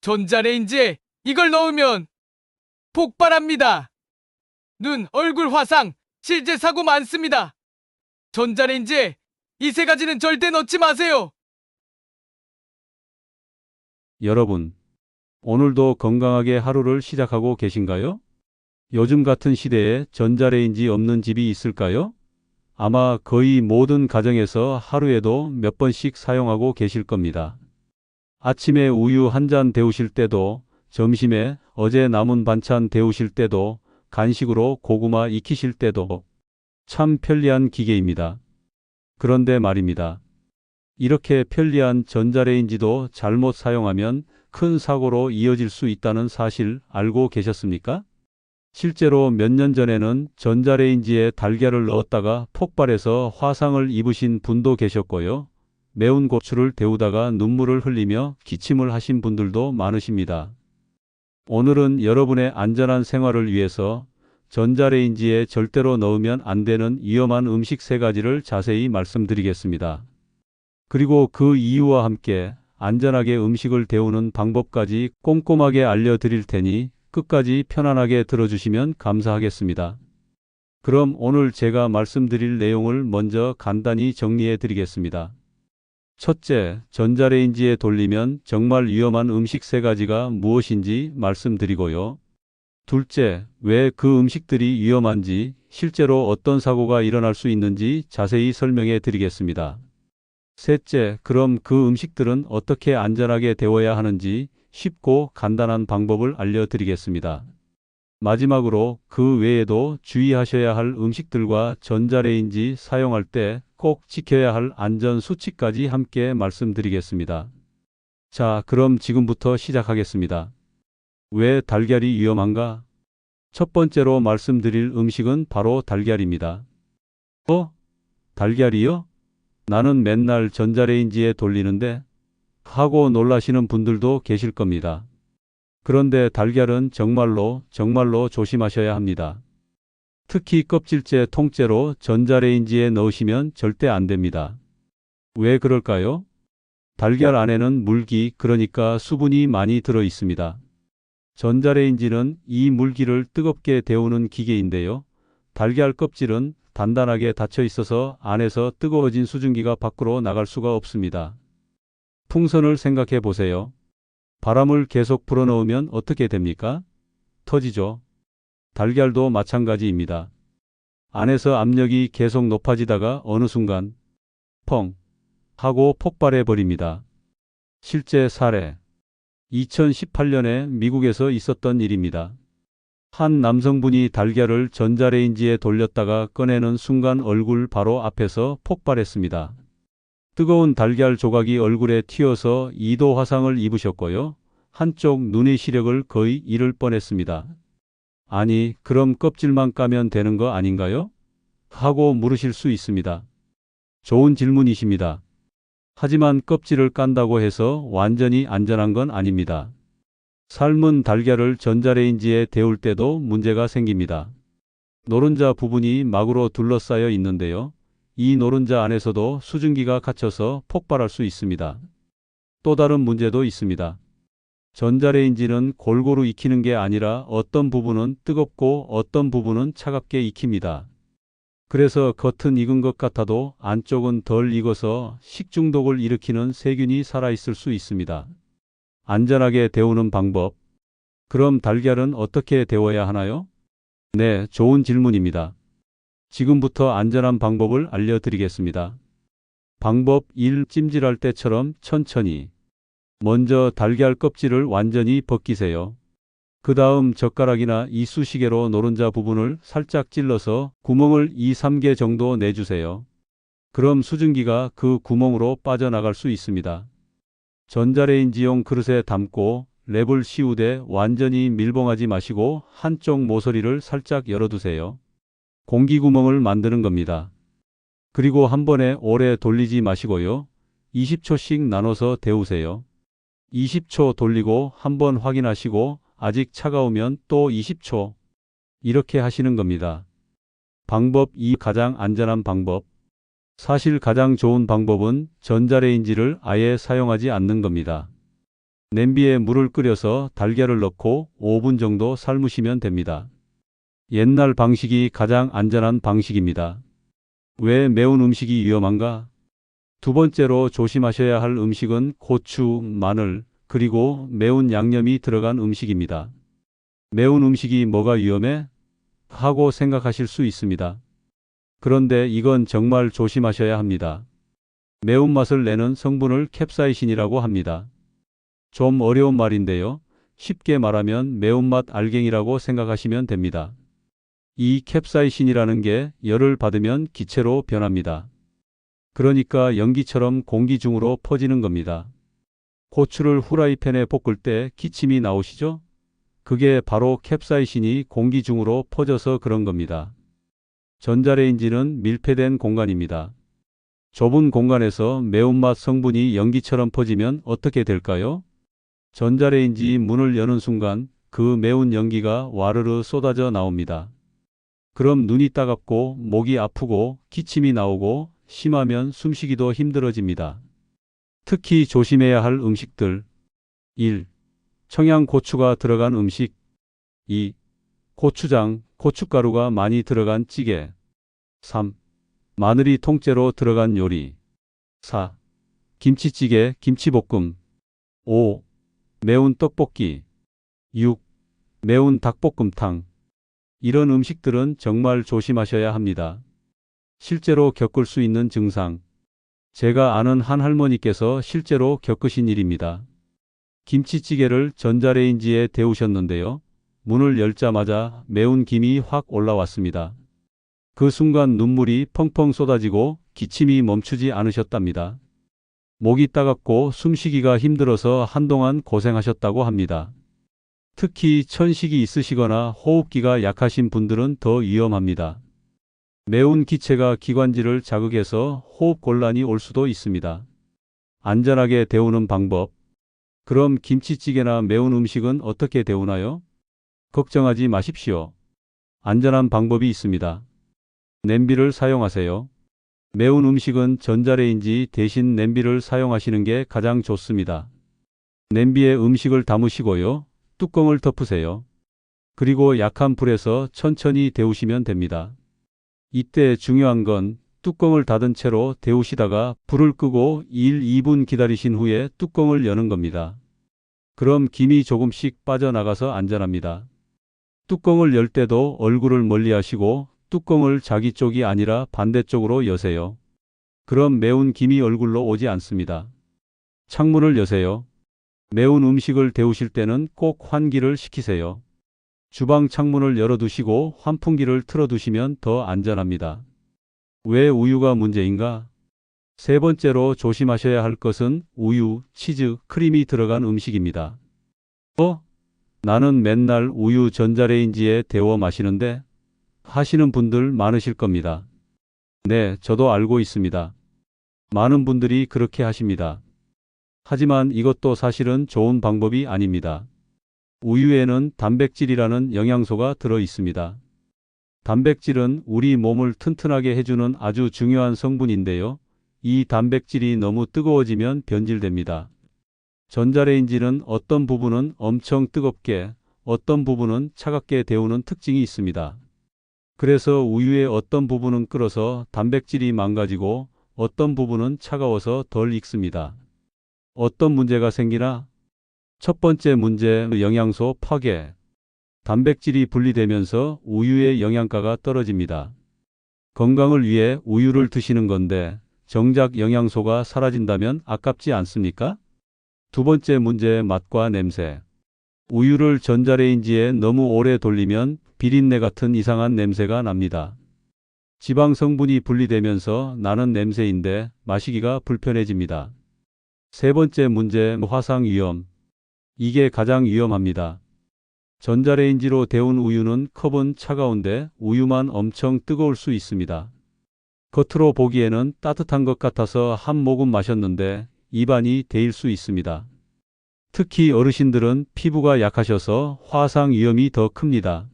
전자레인지에 이걸 넣으면 폭발합니다. 눈, 얼굴 화상, 실제 사고 많습니다. 전자레인지에 이 세 가지는 절대 넣지 마세요. 여러분, 오늘도 건강하게 하루를 시작하고 계신가요? 요즘 같은 시대에 전자레인지 없는 집이 있을까요? 아마 거의 모든 가정에서 하루에도 몇 번씩 사용하고 계실 겁니다. 아침에 우유 한 잔 데우실 때도, 점심에 어제 남은 반찬 데우실 때도, 간식으로 고구마 익히실 때도 참 편리한 기계입니다. 그런데 말입니다. 이렇게 편리한 전자레인지도 잘못 사용하면 큰 사고로 이어질 수 있다는 사실 알고 계셨습니까? 실제로 몇 년 전에는 전자레인지에 달걀을 넣었다가 폭발해서 화상을 입으신 분도 계셨고요. 매운 고추를 데우다가 눈물을 흘리며 기침을 하신 분들도 많으십니다. 오늘은 여러분의 안전한 생활을 위해서 전자레인지에 절대로 넣으면 안 되는 위험한 음식 세 가지를 자세히 말씀드리겠습니다. 그리고 그 이유와 함께 안전하게 음식을 데우는 방법까지 꼼꼼하게 알려드릴 테니 끝까지 편안하게 들어주시면 감사하겠습니다. 그럼 오늘 제가 말씀드릴 내용을 먼저 간단히 정리해 드리겠습니다. 첫째, 전자레인지에 돌리면 정말 위험한 음식 세 가지가 무엇인지 말씀드리고요. 둘째, 왜 그 음식들이 위험한지, 실제로 어떤 사고가 일어날 수 있는지 자세히 설명해 드리겠습니다. 셋째, 그럼 그 음식들은 어떻게 안전하게 데워야 하는지 쉽고 간단한 방법을 알려드리겠습니다. 마지막으로 그 외에도 주의하셔야 할 음식들과 전자레인지 사용할 때 꼭 지켜야 할 안전 수칙까지 함께 말씀드리겠습니다. 자, 그럼 지금부터 시작하겠습니다. 왜 달걀이 위험한가? 첫 번째로 말씀드릴 음식은 바로 달걀입니다. 어? 달걀이요? 나는 맨날 전자레인지에 돌리는데 하고 놀라시는 분들도 계실 겁니다. 그런데 달걀은 정말로 정말로 조심하셔야 합니다. 특히 껍질째 통째로 전자레인지에 넣으시면 절대 안 됩니다. 왜 그럴까요? 달걀 안에는 물기, 그러니까 수분이 많이 들어 있습니다. 전자레인지는 이 물기를 뜨겁게 데우는 기계인데요. 달걀 껍질은 단단하게 닫혀 있어서 안에서 뜨거워진 수증기가 밖으로 나갈 수가 없습니다. 풍선을 생각해 보세요. 바람을 계속 불어넣으면 어떻게 됩니까? 터지죠. 달걀도 마찬가지입니다. 안에서 압력이 계속 높아지다가 어느 순간 펑 하고 폭발해 버립니다. 실제 사례 2018년에 미국에서 있었던 일입니다. 한 남성분이 달걀을 전자레인지에 돌렸다가 꺼내는 순간 얼굴 바로 앞에서 폭발했습니다. 뜨거운 달걀 조각이 얼굴에 튀어서 2도 화상을 입으셨고요. 한쪽 눈의 시력을 거의 잃을 뻔했습니다. 아니, 그럼 껍질만 까면 되는 거 아닌가요? 하고 물으실 수 있습니다. 좋은 질문이십니다. 하지만 껍질을 깐다고 해서 완전히 안전한 건 아닙니다. 삶은 달걀을 전자레인지에 데울 때도 문제가 생깁니다. 노른자 부분이 막으로 둘러싸여 있는데요. 이 노른자 안에서도 수증기가 갇혀서 폭발할 수 있습니다. 또 다른 문제도 있습니다. 전자레인지는 골고루 익히는 게 아니라 어떤 부분은 뜨겁고 어떤 부분은 차갑게 익힙니다. 그래서 겉은 익은 것 같아도 안쪽은 덜 익어서 식중독을 일으키는 세균이 살아있을 수 있습니다. 안전하게 데우는 방법. 그럼 달걀은 어떻게 데워야 하나요? 네, 좋은 질문입니다. 지금부터 안전한 방법을 알려드리겠습니다. 방법 1. 찜질할 때처럼 천천히. 먼저 달걀 껍질을 완전히 벗기세요. 그 다음 젓가락이나 이쑤시개로 노른자 부분을 살짝 찔러서 구멍을 2, 3개 정도 내주세요. 그럼 수증기가 그 구멍으로 빠져나갈 수 있습니다. 전자레인지용 그릇에 담고 랩을 씌우되 완전히 밀봉하지 마시고 한쪽 모서리를 살짝 열어두세요. 공기구멍을 만드는 겁니다. 그리고 한 번에 오래 돌리지 마시고요. 20초씩 나눠서 데우세요. 20초 돌리고 한번 확인하시고 아직 차가우면 또 20초. 이렇게 하시는 겁니다. 방법 2 가장 안전한 방법. 사실 가장 좋은 방법은 전자레인지를 아예 사용하지 않는 겁니다. 냄비에 물을 끓여서 달걀을 넣고 5분 정도 삶으시면 됩니다. 옛날 방식이 가장 안전한 방식입니다. 왜 매운 음식이 위험한가? 두 번째로 조심하셔야 할 음식은 고추, 마늘, 그리고 매운 양념이 들어간 음식입니다. 매운 음식이 뭐가 위험해? 하고 생각하실 수 있습니다. 그런데 이건 정말 조심하셔야 합니다. 매운맛을 내는 성분을 캡사이신이라고 합니다. 좀 어려운 말인데요. 쉽게 말하면 매운맛 알갱이라고 생각하시면 됩니다. 이 캡사이신이라는 게 열을 받으면 기체로 변합니다. 그러니까 연기처럼 공기 중으로 퍼지는 겁니다. 고추를 후라이팬에 볶을 때 기침이 나오시죠? 그게 바로 캡사이신이 공기 중으로 퍼져서 그런 겁니다. 전자레인지는 밀폐된 공간입니다. 좁은 공간에서 매운맛 성분이 연기처럼 퍼지면 어떻게 될까요? 전자레인지 문을 여는 순간 그 매운 연기가 와르르 쏟아져 나옵니다. 그럼 눈이 따갑고 목이 아프고 기침이 나오고 심하면 숨쉬기도 힘들어집니다. 특히 조심해야 할 음식들 1. 청양고추가 들어간 음식 2. 고추장, 고춧가루가 많이 들어간 찌개 3. 마늘이 통째로 들어간 요리 4. 김치찌개, 김치볶음 5. 매운 떡볶이 6. 매운 닭볶음탕 이런 음식들은 정말 조심하셔야 합니다. 실제로 겪을 수 있는 증상. 제가 아는 한 할머니께서 실제로 겪으신 일입니다. 김치찌개를 전자레인지에 데우셨는데요. 문을 열자마자 매운 김이 확 올라왔습니다. 그 순간 눈물이 펑펑 쏟아지고 기침이 멈추지 않으셨답니다. 목이 따갑고 숨쉬기가 힘들어서 한동안 고생하셨다고 합니다. 특히 천식이 있으시거나 호흡기가 약하신 분들은 더 위험합니다. 매운 기체가 기관지를 자극해서 호흡 곤란이 올 수도 있습니다. 안전하게 데우는 방법. 그럼 김치찌개나 매운 음식은 어떻게 데우나요? 걱정하지 마십시오. 안전한 방법이 있습니다. 냄비를 사용하세요. 매운 음식은 전자레인지 대신 냄비를 사용하시는 게 가장 좋습니다. 냄비에 음식을 담으시고요. 뚜껑을 덮으세요. 그리고 약한 불에서 천천히 데우시면 됩니다. 이때 중요한 건 뚜껑을 닫은 채로 데우시다가 불을 끄고 1, 2분 기다리신 후에 뚜껑을 여는 겁니다. 그럼 김이 조금씩 빠져나가서 안전합니다. 뚜껑을 열 때도 얼굴을 멀리 하시고 뚜껑을 자기 쪽이 아니라 반대쪽으로 여세요. 그럼 매운 김이 얼굴로 오지 않습니다. 창문을 여세요. 매운 음식을 데우실 때는 꼭 환기를 시키세요. 주방 창문을 열어두시고 환풍기를 틀어두시면 더 안전합니다. 왜 우유가 문제인가? 세 번째로 조심하셔야 할 것은 우유, 치즈, 크림이 들어간 음식입니다. 어? 나는 맨날 우유 전자레인지에 데워 마시는데 하시는 분들 많으실 겁니다. 네, 저도 알고 있습니다. 많은 분들이 그렇게 하십니다. 하지만 이것도 사실은 좋은 방법이 아닙니다. 우유에는 단백질이라는 영양소가 들어 있습니다. 단백질은 우리 몸을 튼튼하게 해주는 아주 중요한 성분인데요. 이 단백질이 너무 뜨거워지면 변질됩니다. 전자레인지는 어떤 부분은 엄청 뜨겁게, 어떤 부분은 차갑게 데우는 특징이 있습니다. 그래서 우유의 어떤 부분은 끓어서 단백질이 망가지고 어떤 부분은 차가워서 덜 익습니다. 어떤 문제가 생기나? 첫 번째 문제, 영양소 파괴. 단백질이 분리되면서 우유의 영양가가 떨어집니다. 건강을 위해 우유를 드시는 건데 정작 영양소가 사라진다면 아깝지 않습니까? 두 번째 문제, 맛과 냄새. 우유를 전자레인지에 너무 오래 돌리면 비린내 같은 이상한 냄새가 납니다. 지방 성분이 분리되면서 나는 냄새인데 마시기가 불편해집니다. 세 번째 문제, 화상 위험. 이게 가장 위험합니다. 전자레인지로 데운 우유는 컵은 차가운데 우유만 엄청 뜨거울 수 있습니다. 겉으로 보기에는 따뜻한 것 같아서 한 모금 마셨는데 입안이 데일 수 있습니다. 특히 어르신들은 피부가 약하셔서 화상 위험이 더 큽니다.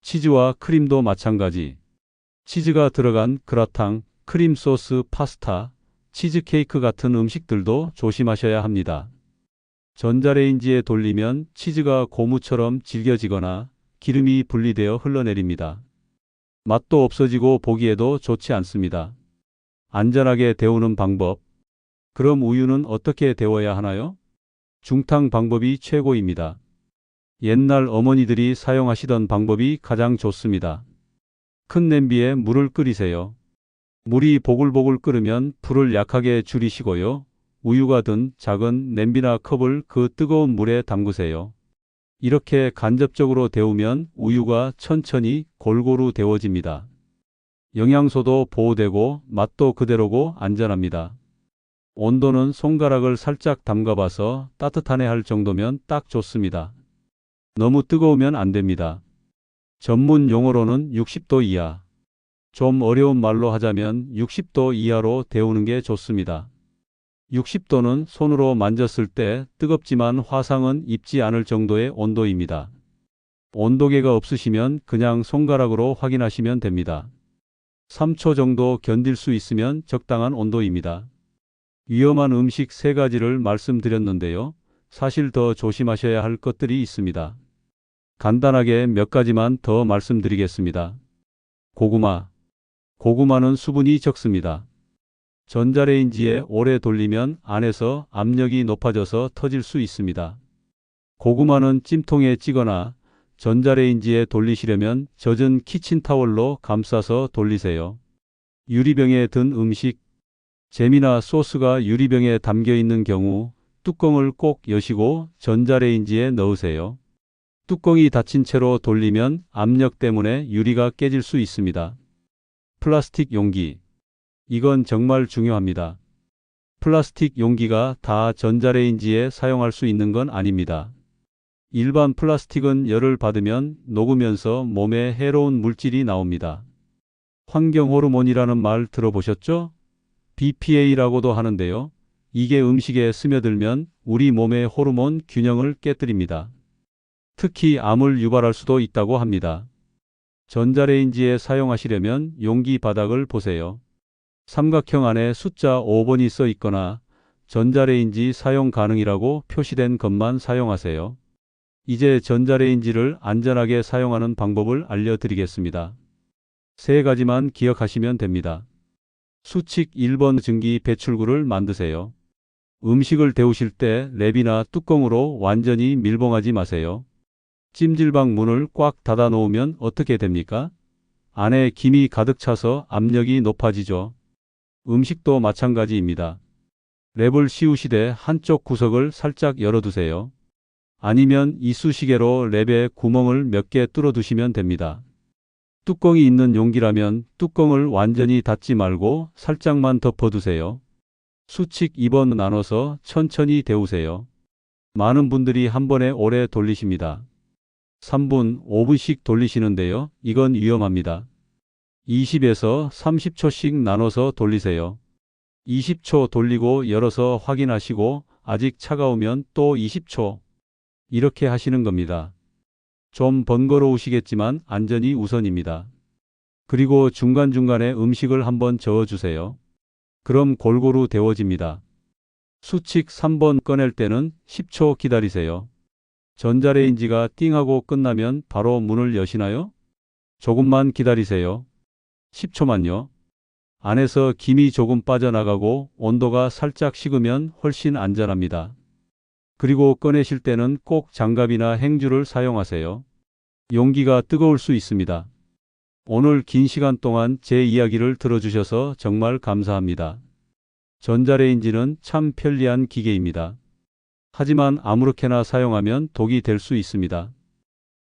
치즈와 크림도 마찬가지. 치즈가 들어간 그라탕, 크림 소스 파스타, 치즈케이크 같은 음식들도 조심하셔야 합니다. 전자레인지에 돌리면 치즈가 고무처럼 질겨지거나 기름이 분리되어 흘러내립니다. 맛도 없어지고 보기에도 좋지 않습니다. 안전하게 데우는 방법. 그럼 우유는 어떻게 데워야 하나요? 중탕 방법이 최고입니다. 옛날 어머니들이 사용하시던 방법이 가장 좋습니다. 큰 냄비에 물을 끓이세요. 물이 보글보글 끓으면 불을 약하게 줄이시고요. 우유가 든 작은 냄비나 컵을 그 뜨거운 물에 담그세요. 이렇게 간접적으로 데우면 우유가 천천히 골고루 데워집니다. 영양소도 보호되고 맛도 그대로고 안전합니다. 온도는 손가락을 살짝 담가봐서 따뜻하네 할 정도면 딱 좋습니다. 너무 뜨거우면 안 됩니다. 전문 용어로는 60도 이하. 좀 어려운 말로 하자면 60도 이하로 데우는 게 좋습니다. 60도는 손으로 만졌을 때 뜨겁지만 화상은 입지 않을 정도의 온도입니다. 온도계가 없으시면 그냥 손가락으로 확인하시면 됩니다. 3초 정도 견딜 수 있으면 적당한 온도입니다. 위험한 음식 세 가지를 말씀드렸는데요. 사실 더 조심하셔야 할 것들이 있습니다. 간단하게 몇 가지만 더 말씀드리겠습니다. 고구마. 고구마는 수분이 적습니다. 전자레인지에 오래 돌리면 안에서 압력이 높아져서 터질 수 있습니다. 고구마는 찜통에 찌거나 전자레인지에 돌리시려면 젖은 키친타월로 감싸서 돌리세요. 유리병에 든 음식, 잼이나 소스가 유리병에 담겨 있는 경우 뚜껑을 꼭 여시고 전자레인지에 넣으세요. 뚜껑이 닫힌 채로 돌리면 압력 때문에 유리가 깨질 수 있습니다. 플라스틱 용기. 이건 정말 중요합니다. 플라스틱 용기가 다 전자레인지에 사용할 수 있는 건 아닙니다. 일반 플라스틱은 열을 받으면 녹으면서 몸에 해로운 물질이 나옵니다. 환경 호르몬이라는 말 들어보셨죠? BPA라고도 하는데요. 이게 음식에 스며들면 우리 몸의 호르몬 균형을 깨뜨립니다. 특히 암을 유발할 수도 있다고 합니다. 전자레인지에 사용하시려면 용기 바닥을 보세요. 삼각형 안에 숫자 5번이 써 있거나 전자레인지 사용 가능이라고 표시된 것만 사용하세요. 이제 전자레인지를 안전하게 사용하는 방법을 알려드리겠습니다. 세 가지만 기억하시면 됩니다. 수칙 1번 증기 배출구를 만드세요. 음식을 데우실 때 랩이나 뚜껑으로 완전히 밀봉하지 마세요. 찜질방 문을 꽉 닫아 놓으면 어떻게 됩니까? 안에 김이 가득 차서 압력이 높아지죠. 음식도 마찬가지입니다. 랩을 씌우시되 한쪽 구석을 살짝 열어두세요. 아니면 이쑤시개로 랩에 구멍을 몇 개 뚫어두시면 됩니다. 뚜껑이 있는 용기라면 뚜껑을 완전히 닫지 말고 살짝만 덮어두세요. 수칙 2번 나눠서 천천히 데우세요. 많은 분들이 한 번에 오래 돌리십니다. 3분, 5분씩 돌리시는데요. 이건 위험합니다. 20에서 30초씩 나눠서 돌리세요. 20초 돌리고 열어서 확인하시고 아직 차가우면 또 20초. 이렇게 하시는 겁니다. 좀 번거로우시겠지만 안전이 우선입니다. 그리고 중간중간에 음식을 한번 저어주세요. 그럼 골고루 데워집니다. 수칙 3번 꺼낼 때는 10초 기다리세요. 전자레인지가 띵하고 끝나면 바로 문을 여시나요? 조금만 기다리세요. 10초만요. 안에서 김이 조금 빠져나가고 온도가 살짝 식으면 훨씬 안전합니다. 그리고 꺼내실 때는 꼭 장갑이나 행주를 사용하세요. 용기가 뜨거울 수 있습니다. 오늘 긴 시간 동안 제 이야기를 들어주셔서 정말 감사합니다. 전자레인지는 참 편리한 기계입니다. 하지만 아무렇게나 사용하면 독이 될 수 있습니다.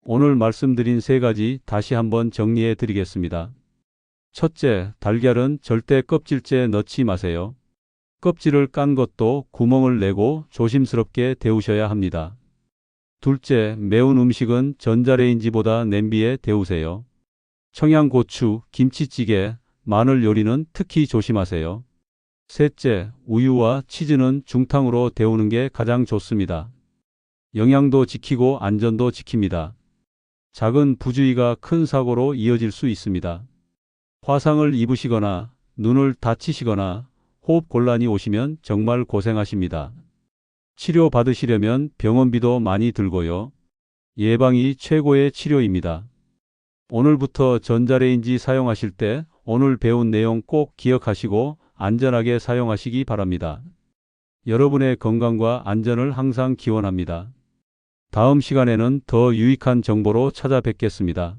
오늘 말씀드린 세 가지 다시 한번 정리해 드리겠습니다. 첫째, 달걀은 절대 껍질째 넣지 마세요. 껍질을 깐 것도 구멍을 내고 조심스럽게 데우셔야 합니다. 둘째, 매운 음식은 전자레인지보다 냄비에 데우세요. 청양고추, 김치찌개, 마늘 요리는 특히 조심하세요. 셋째, 우유와 치즈는 중탕으로 데우는 게 가장 좋습니다. 영양도 지키고 안전도 지킵니다. 작은 부주의가 큰 사고로 이어질 수 있습니다. 화상을 입으시거나 눈을 다치시거나 호흡 곤란이 오시면 정말 고생하십니다. 치료 받으시려면 병원비도 많이 들고요. 예방이 최고의 치료입니다. 오늘부터 전자레인지 사용하실 때 오늘 배운 내용 꼭 기억하시고 안전하게 사용하시기 바랍니다. 여러분의 건강과 안전을 항상 기원합니다. 다음 시간에는 더 유익한 정보로 찾아뵙겠습니다.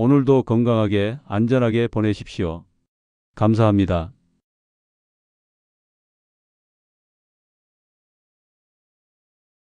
오늘도 건강하게 안전하게 보내십시오. 감사합니다.